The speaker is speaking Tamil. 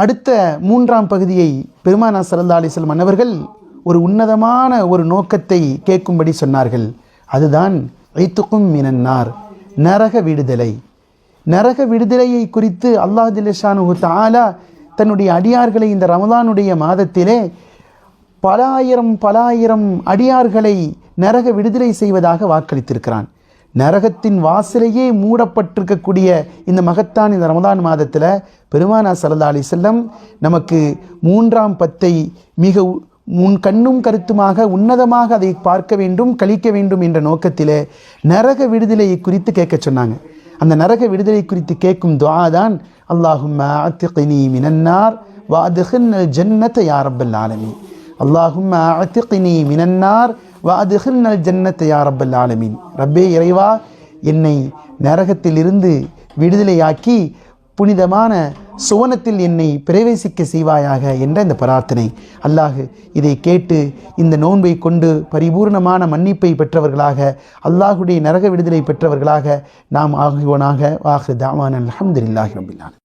அடுத்த மூன்றாம் பகுதியை பெருமானா சல்லா அலிஸ்லம் மன்னவர்கள் ஒரு உன்னதமான ஒரு நோக்கத்தை கேட்கும்படி சொன்னார்கள். அதுதான் ஐத்துக்கும் மினன்னார் நரக விடுதலை. நரக விடுதலையை குறித்து அல்லாஹ் ஜில்லஷானு தாலா தன்னுடைய அடியார்களை இந்த ரமலானுடைய மாதத்திலே பல ஆயிரம் பல ஆயிரம் அடியார்களை நரக விடுதலை செய்வதாக வாக்களித்திருக்கிறான். நரகத்தின் வாசலையே மூடப்பட்டிருக்கக்கூடிய இந்த மகத்தான் இந்த ரமதான் மாதத்தில் பெருமானா சல்லா அலி செல்லம் நமக்கு மூன்றாம் பத்தை மிக உ- முன் கண்ணும் கருத்துமாக உன்னதமாக அதை பார்க்க வேண்டும் கழிக்க வேண்டும் என்ற நோக்கத்திலே நரக விடுதலையை குறித்து கேட்க சொன்னாங்க. அந்த நரக விடுதலை குறித்து கேட்கும் துவா தான் அல்லாஹும் மினன்னார் வாதுகின் ஜன்னத்தை யாரப்பல் ஆலமி அல்லாஹும் மினன்னார் வாதுகில் நல் ஜன்னத்தை யா ரப்பல் ஆலமீன். ரப்பே இறைவா என்னை நரகத்திலிருந்து விடுதலையாக்கி புனிதமான சுவனத்தில் என்னை பிரவேசிக்க செய்வாயாக என்ற இந்த பிரார்த்தனை. அல்லாஹு இதை கேட்டு இந்த நோன்பை கொண்டு பரிபூர்ணமான மன்னிப்பை பெற்றவர்களாக அல்லாஹுடைய நரக விடுதலை பெற்றவர்களாக நாம் ஆகுவோனாக. வாஹு தாமான் அலமதுல்லாஹி ரபில்லான்